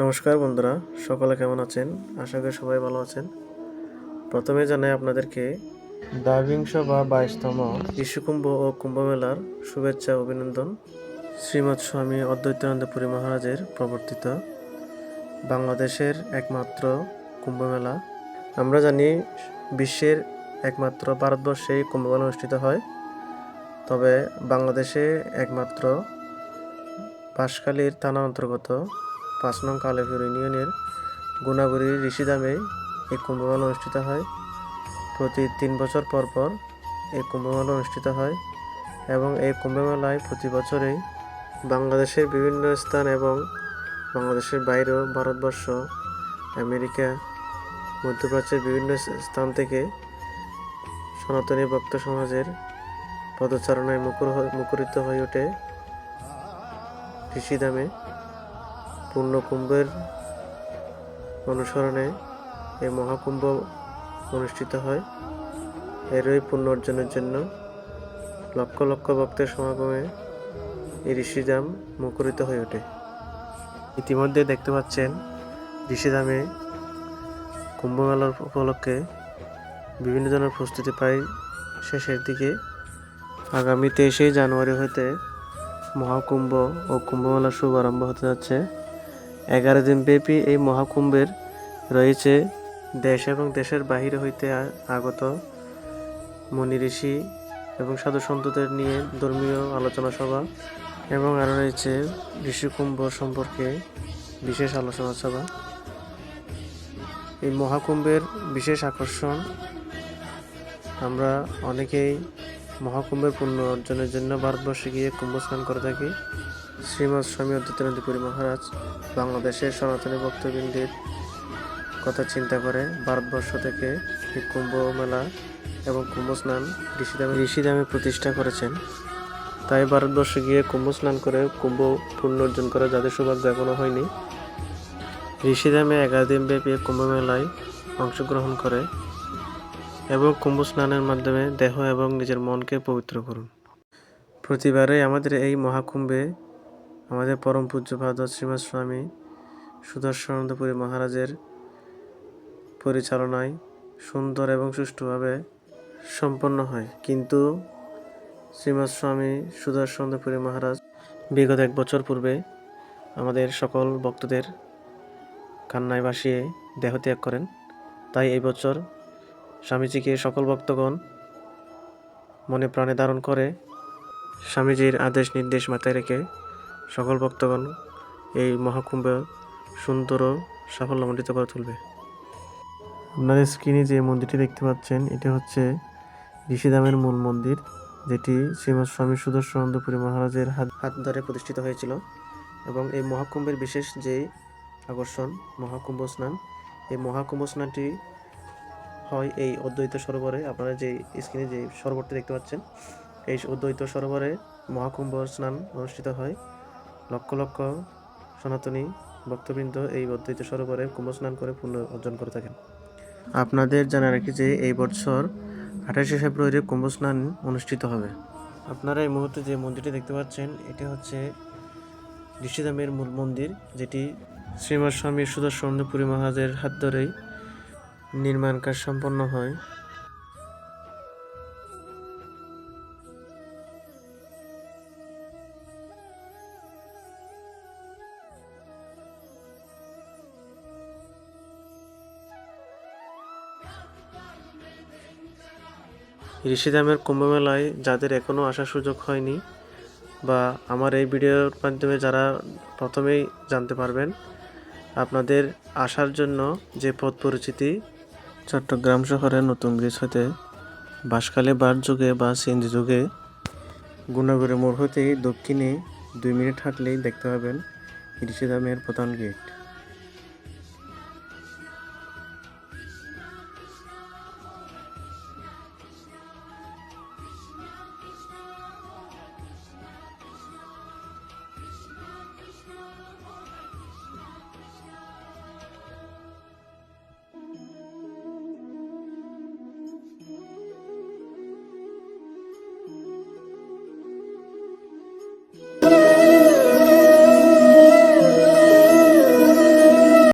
নমস্কার বন্ধুরা, সকলে কেমন আছেন? আশা করি সবাই ভালো আছেন। প্রথমে জানাই আপনাদেরকে দ্বাবিংশ বা বাইশতম ইস্যুকুম্ভ ও কুম্ভ মেলার শুভেচ্ছা অভিনন্দন শ্রীমৎ স্বামী অদ্বৈতানন্দ পুরী মহারাজের প্রবর্তিত বাংলাদেশের একমাত্র কুম্ভ মেলা আমরা জানি, বিশ্বের একমাত্র ভারতবর্ষেই কুম্ভ মেলা অনুষ্ঠিত হয়। তবে বাংলাদেশে একমাত্র বাঁশখালীর থানা অন্তর্গত পাঁচ নং কালেপুর ইউনিয়নের গুণাগুড়ি ঋষিধামে এই কুম্ভমেলা অনুষ্ঠিত হয়। প্রতি তিন বছর পর পর এই কুম্ভমেলা অনুষ্ঠিত হয় এবং এই কুম্ভমেলায় প্রতি বছরেই বাংলাদেশের বিভিন্ন স্থান এবং বাংলাদেশের বাইরেও ভারতবর্ষ, আমেরিকা, মধ্যপ্রাচ্যের বিভিন্ন স্থান থেকে সনাতনী ভক্ত সমাজের পদচারণায় মুখর মুখরিত হয়ে ওঠে ঋষিধামে পূর্ণকুম্ভের অনুসরণে এই মহাকুম্ভ অনুষ্ঠিত হয়। এরই পুণ্য অর্জনের জন্য লক্ষ লক্ষ ভক্তের সমাগমে এই ঋষিধাম মুখরিত হয়ে ওঠে। ইতিমধ্যে দেখতে পাচ্ছেন ঋষিধামে কুম্ভমেলার উপলক্ষে বিভিন্ন ধরনের প্রস্তুতি প্রায় শেষের দিকে। আগামী তেইশে জানুয়ারি হতে মহাকুম্ভ ও কুম্ভমেলার শুভারম্ভ হতে যাচ্ছে। এগারো দিন ব্যাপী এই মহাকুম্ভের রয়েছে দেশ এবং দেশের বাহিরে হইতে আগত মুনি ঋষি এবং সাধু সন্তদের নিয়ে ধর্মীয় আলোচনা সভা এবং আরও রয়েছে ঋষিকুম্ভ সম্পর্কে বিশেষ আলোচনা সভা। এই মহাকুম্ভের বিশেষ আকর্ষণ আমরা অনেকেই মহাকুম্ভের পুণ্য অর্জনের জন্য ভারতবর্ষে গিয়ে কুম্ভ স্নান করে থাকি। শ্রীমৎ স্বামী অদ্বিতানন্দপুরী মহারাজ বাংলাদেশের সনাতনী ভক্তবৃন্দের কথা চিন্তা করে ভারতবর্ষ থেকে এই কুম্ভ মেলা এবং কুম্ভ স্নান ঋষিধামে ঋষিধামে প্রতিষ্ঠা করেছেন। তাই ভারতবর্ষে গিয়ে কুম্ভ স্নান করে কুম্ভ পুণ্য অর্জন করে যাদের সৌভাগ্য এখনও হয়নি, ঋষিধামে এগারো দিন ব্যাপী কুম্ভ মেলায় অংশগ্রহণ করে এবং কুম্ভ স্নানের মাধ্যমে দেহ এবং নিজের মনকে পবিত্র করুন। প্রতিবারে আমাদের এই মহাকুম্ভে আমাদের পরম পূজ্যপাদ শ্রীমৎ স্বামী সুদর্শনন্দপুরী মহারাজের পরিচালনায় সুন্দর এবং সুষ্ঠুভাবে সম্পন্ন হয়। কিন্তু শ্রীমৎ স্বামী সুদর্শনন্দপুরী মহারাজ বিগত এক বছর পূর্বে আমাদের সকল ভক্তদের কান্নায় ভাসিয়ে দেহত্যাগ করেন। তাই এই বছর স্বামীজিকে সকল ভক্তগণ মনে প্রাণে ধারণ করে স্বামীজির আদেশ নির্দেশ মাথায় রেখে সকল ভক্তগণ, এই মহাকুম্ভ সুন্দর ও সাফল্যমণ্ডিত করে তুলবে। আপনাদের স্ক্রিনে যে মন্দিরটি দেখতে পাচ্ছেন, এটি হচ্ছে ঋষিধামের মূল মন্দির, যেটি শ্রীমৎ স্বামী সুদর্শনন্দপুরী মহারাজের হাত হাত ধরে প্রতিষ্ঠিত হয়েছিল এবং এই মহাকুম্ভের বিশেষ যে আকর্ষণ, মহাকুম্ভ স্নান, এই মহাকুম্ভ স্নানটি হয় এই অদ্বৈত সরোবরে। আপনারা যে স্ক্রিনে যে সরোবরটি দেখতে পাচ্ছেন, এই অদ্বৈত সরোবরে মহাকুম্ভ স্নান অনুষ্ঠিত হয়। লক্ষ লক্ষ সনাতনী ভক্তবৃন্দ এই অদ্বৈত সরোবরে কুম্ভ স্নান করে পুণ্য অর্জন করে থাকেন। আপনাদের জানা রাখি যে এই বছর আঠাশে ফেব্রুয়ারি কুম্ভ স্নান অনুষ্ঠিত হবে। আপনারা এই মুহূর্তে যে মন্দিরটি দেখতে পাচ্ছেন, এটি হচ্ছে ঋষিধামের মূল মন্দির, যেটি শ্রীমৎ স্বামী সুদর্শনপুরী মহারাজের হাত ধরেই নির্মাণ কাজ সম্পন্ন হয়। ঋষিধামের কুম্ভমেলায় যাদের এখনও আসার সুযোগ হয়নি বা আমার এই ভিডিওর মাধ্যমে যারা প্রথমেই জানতে পারবেন, আপনাদের আসার জন্য যে পথ পরিচিতি, চট্টগ্রাম শহরের নতুন ব্রিজ হতে বাঁশখালী বার যুগে বা সিন্ধি যুগে, গুণাগুড়ি মোড় হতেই দক্ষিণে দুই মিনিট হাঁটলেই দেখতে পাবেন ঋষিধামের প্রধান গেট।